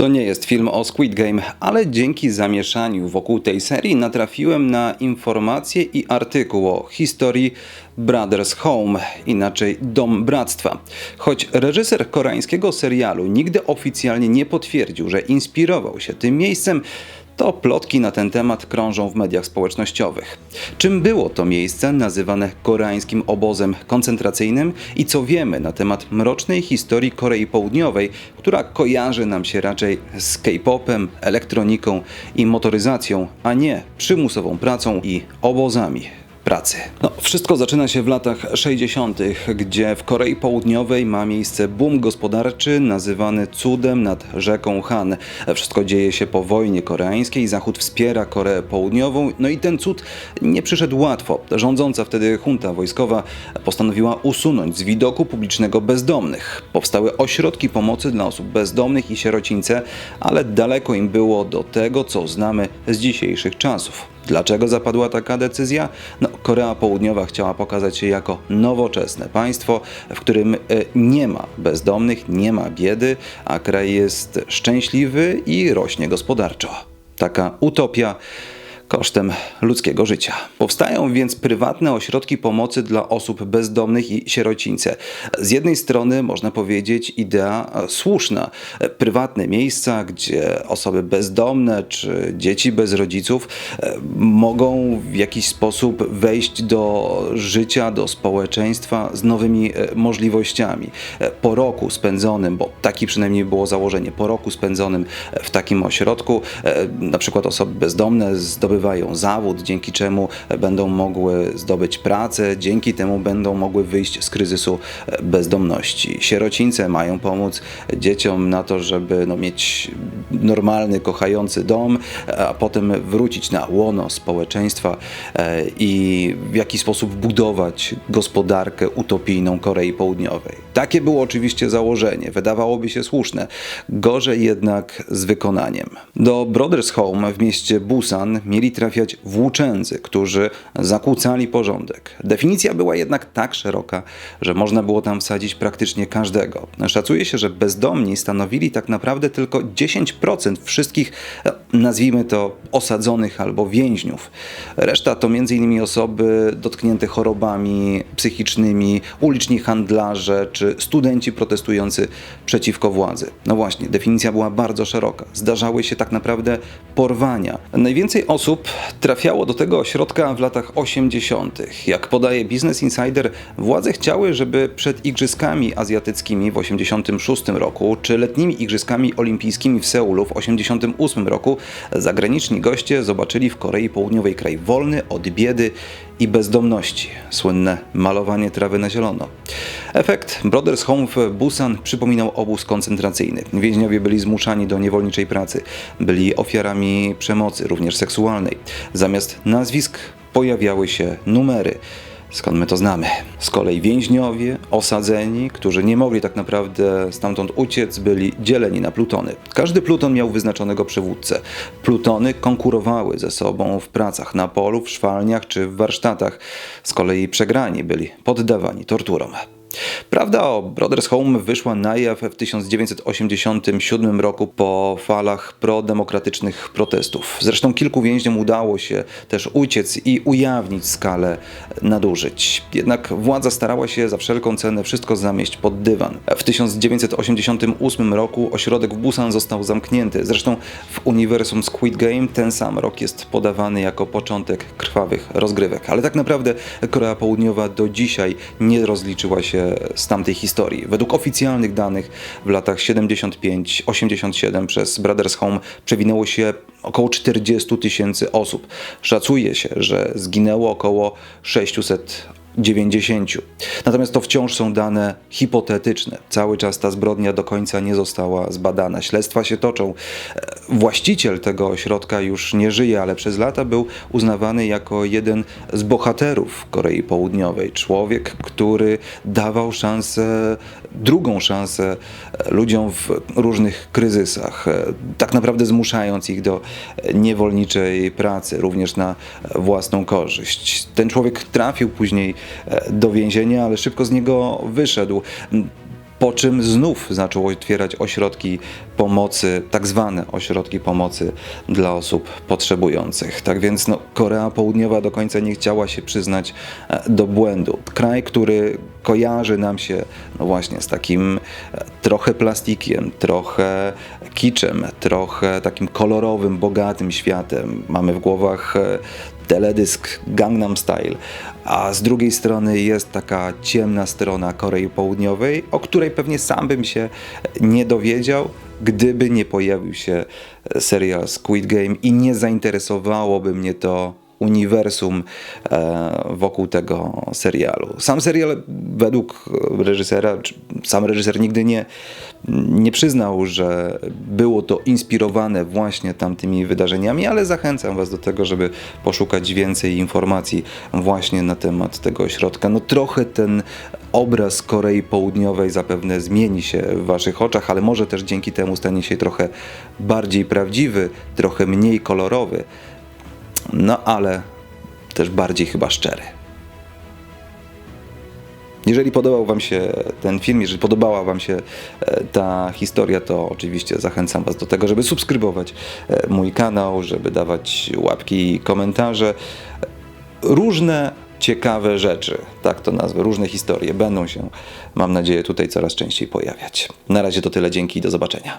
To nie jest film o Squid Game, ale dzięki zamieszaniu wokół tej serii natrafiłem na informacje i artykuł o historii Brothers Home, inaczej Dom Bractwa. Choć reżyser koreańskiego serialu nigdy oficjalnie nie potwierdził, że inspirował się tym miejscem, to plotki na ten temat krążą w mediach społecznościowych. Czym było to miejsce nazywane koreańskim obozem koncentracyjnym i co wiemy na temat mrocznej historii Korei Południowej, która kojarzy nam się raczej z K-popem, elektroniką i motoryzacją, a nie przymusową pracą i obozami pracy. No, wszystko zaczyna się w latach 60., gdzie w Korei Południowej ma miejsce boom gospodarczy nazywany cudem nad rzeką Han. Wszystko dzieje się po wojnie koreańskiej, Zachód wspiera Koreę Południową, no i ten cud nie przyszedł łatwo. Rządząca wtedy junta wojskowa postanowiła usunąć z widoku publicznego bezdomnych. Powstały ośrodki pomocy dla osób bezdomnych i sierocińce, ale daleko im było do tego, co znamy z dzisiejszych czasów. Dlaczego zapadła taka decyzja? No, Korea Południowa chciała pokazać się jako nowoczesne państwo, w którym e, nie ma bezdomnych, nie ma biedy, a kraj jest szczęśliwy i rośnie gospodarczo. Taka utopia kosztem ludzkiego życia. Powstają więc prywatne ośrodki pomocy dla osób bezdomnych i sierocińce. Z jednej strony można powiedzieć idea słuszna. Prywatne miejsca, gdzie osoby bezdomne czy dzieci bez rodziców e, mogą w jakiś sposób wejść do życia, do społeczeństwa z nowymi e, możliwościami. E, po roku spędzonym, bo taki przynajmniej było założenie, po roku spędzonym w takim ośrodku, na przykład osoby bezdomne zdobywają zawód, dzięki czemu będą mogły zdobyć pracę, dzięki temu będą mogły wyjść z kryzysu bezdomności. Sierocińce mają pomóc dzieciom na to, żeby no, mieć normalny, kochający dom, a potem wrócić na łono społeczeństwa e, i w jakiś sposób budować gospodarkę utopijną Korei Południowej. Takie było oczywiście założenie, wydawałoby się słuszne, gorzej jednak z wykonaniem. Do Brothers Home w mieście Busan mieli trafiać włóczędzy, którzy zakłócali porządek. Definicja była jednak tak szeroka, że można było tam wsadzić praktycznie każdego. Szacuje się, że bezdomni stanowili tak naprawdę tylko 10% wszystkich, nazwijmy to, osadzonych albo więźniów. Reszta to m.in. osoby dotknięte chorobami psychicznymi, uliczni handlarze czy studenci protestujący przeciwko władzy. No właśnie, definicja była bardzo szeroka. Zdarzały się tak naprawdę porwania. Najwięcej osób trafiało do tego ośrodka w latach 80. Jak podaje Business Insider, władze chciały, żeby przed Igrzyskami Azjatyckimi w 86 roku, czy letnimi Igrzyskami Olimpijskimi w Seulu w 88 roku, zagraniczni goście zobaczyli w Korei Południowej kraj wolny od biedy i bezdomności. Słynne malowanie trawy na zielono. Efekt Brothers Home w Busan przypominał obóz koncentracyjny. Więźniowie byli zmuszani do niewolniczej pracy, byli ofiarami przemocy, również seksualnej. Zamiast nazwisk pojawiały się numery. Skąd my to znamy? Z kolei więźniowie, osadzeni, którzy nie mogli tak naprawdę stamtąd uciec, byli dzieleni na plutony. Każdy pluton miał wyznaczonego przywódcę. Plutony konkurowały ze sobą w pracach na polu, w szwalniach czy w warsztatach. Z kolei przegrani byli poddawani torturom. Prawda o Brothers Home wyszła na jaw w 1987 roku po falach prodemokratycznych protestów. Zresztą kilku więźniom udało się też uciec i ujawnić skalę nadużyć. Jednak władza starała się za wszelką cenę wszystko zamieść pod dywan. W 1988 roku ośrodek w Busan został zamknięty. Zresztą w uniwersum Squid Game ten sam rok jest podawany jako początek krwawych rozgrywek. Ale tak naprawdę Korea Południowa do dzisiaj nie rozliczyła się z tamtej historii. Według oficjalnych danych w latach 75-87 przez Brothers Home przewinęło się około 40 tysięcy osób. Szacuje się, że zginęło około 600 90. Natomiast to wciąż są dane hipotetyczne. Cały czas ta zbrodnia do końca nie została zbadana. Śledztwa się toczą. Właściciel tego ośrodka już nie żyje, ale przez lata był uznawany jako jeden z bohaterów Korei Południowej. Człowiek, który dawał szansę, drugą szansę ludziom w różnych kryzysach. Tak naprawdę zmuszając ich do niewolniczej pracy, również na własną korzyść. Ten człowiek trafił później E, do więzienia, ale szybko z niego wyszedł. po czym znów zaczął otwierać ośrodki pomocy, tak zwane ośrodki pomocy dla osób potrzebujących. Tak więc no, Korea Południowa do końca nie chciała się przyznać e, do błędu. Kraj, który kojarzy nam się no właśnie z takim e, trochę plastikiem, trochę kiczem, trochę takim kolorowym, bogatym światem. Mamy w głowach e, teledysk Gangnam Style, a z drugiej strony jest taka ciemna strona Korei Południowej, o której pewnie sam bym się nie dowiedział, gdyby nie pojawił się serial Squid Game i nie zainteresowałoby mnie to uniwersum e, wokół tego serialu. Sam serial według reżysera, sam reżyser nigdy nie, nie przyznał, że było to inspirowane właśnie tamtymi wydarzeniami, ale zachęcam Was do tego, żeby poszukać więcej informacji właśnie na temat tego ośrodka. No trochę ten obraz Korei Południowej zapewne zmieni się w Waszych oczach, ale może też dzięki temu stanie się trochę bardziej prawdziwy, trochę mniej kolorowy no ale też bardziej chyba szczery. Jeżeli podobał Wam się ten film, jeżeli podobała Wam się e, ta historia, to oczywiście zachęcam Was do tego, żeby subskrybować e, mój kanał, żeby dawać łapki i komentarze. Różne ciekawe rzeczy, tak to nazwę, różne historie będą się, mam nadzieję, tutaj coraz częściej pojawiać. Na razie to tyle, dzięki i do zobaczenia.